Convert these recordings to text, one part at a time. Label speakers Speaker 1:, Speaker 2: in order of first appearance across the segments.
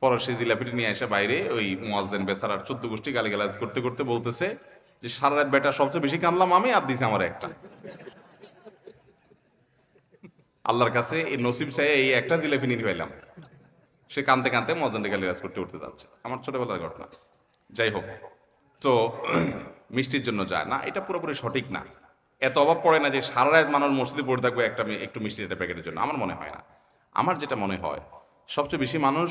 Speaker 1: পরে সেই জিলাপিটি নিয়ে এসে বাইরে ওই মোয়াজ্জেন বেসারার চোদ্দ গোষ্ঠী গালিগালাজ করতে করতে বলতেছে যে, সারা রাত বেটা সবচেয়ে বেশি কানলাম আমি আর দিছে আমার একটা। আল্লাহর কাছে এই নসিব চাই এই একটা জিলাপি নিয়ে পাইলাম সে কানতে কানতে মজানটা গালিগালাজ করতে করতে যাচ্ছে। আমার ছোটবেলার ঘটনা। যাই হোক, তো মিষ্টির জন্য যায় না, এটা পুরোপুরি সঠিক না। এত অভাব পড়ে না যে সারা রাত মানুষ মসজিদে পড়ে থাকবে একটা একটু মিষ্টি একটা প্যাকেটের জন্য। আমার মনে হয় না। আমার যেটা মনে হয়, সবচেয়ে বেশি মানুষ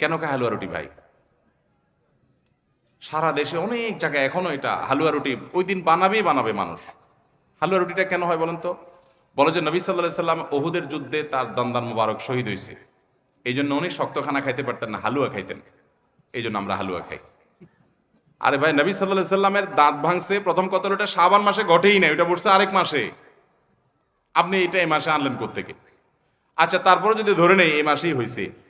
Speaker 1: কেন খায় হালুয়া রুটি ভাই? সারা দেশে অনেক জায়গায় এখনও এটা হালুয়া রুটি, ওই দিন বানাবেই বানাবে মানুষ। হালুয়া রুটিটা কেন হয় বলেন তো? বলো যে নবী সাল্লাহ সাল্লাম ওহুদের যুদ্ধে তার দন্দান মুবারক শহীদ হয়েছে এই জন্য উনি শক্ত খানা খাইতে পারতেন না, হালুয়া খাইতেন। এই জন্য আমরা হালুয়া খাই। আরে ভাই, নবী সাল্লাহ সাল্লামের দাঁত ভাঙছে, প্রথম কথা হলো সাবান মাসে ঘটেই নাই, ওটা পড়ছে আরেক মাসে। আপনি এটা এই মাসে আনলেন কোত্থেকে? আচ্ছা তারপরে যদি ধরে নেই, এই মাসেই হয়েছে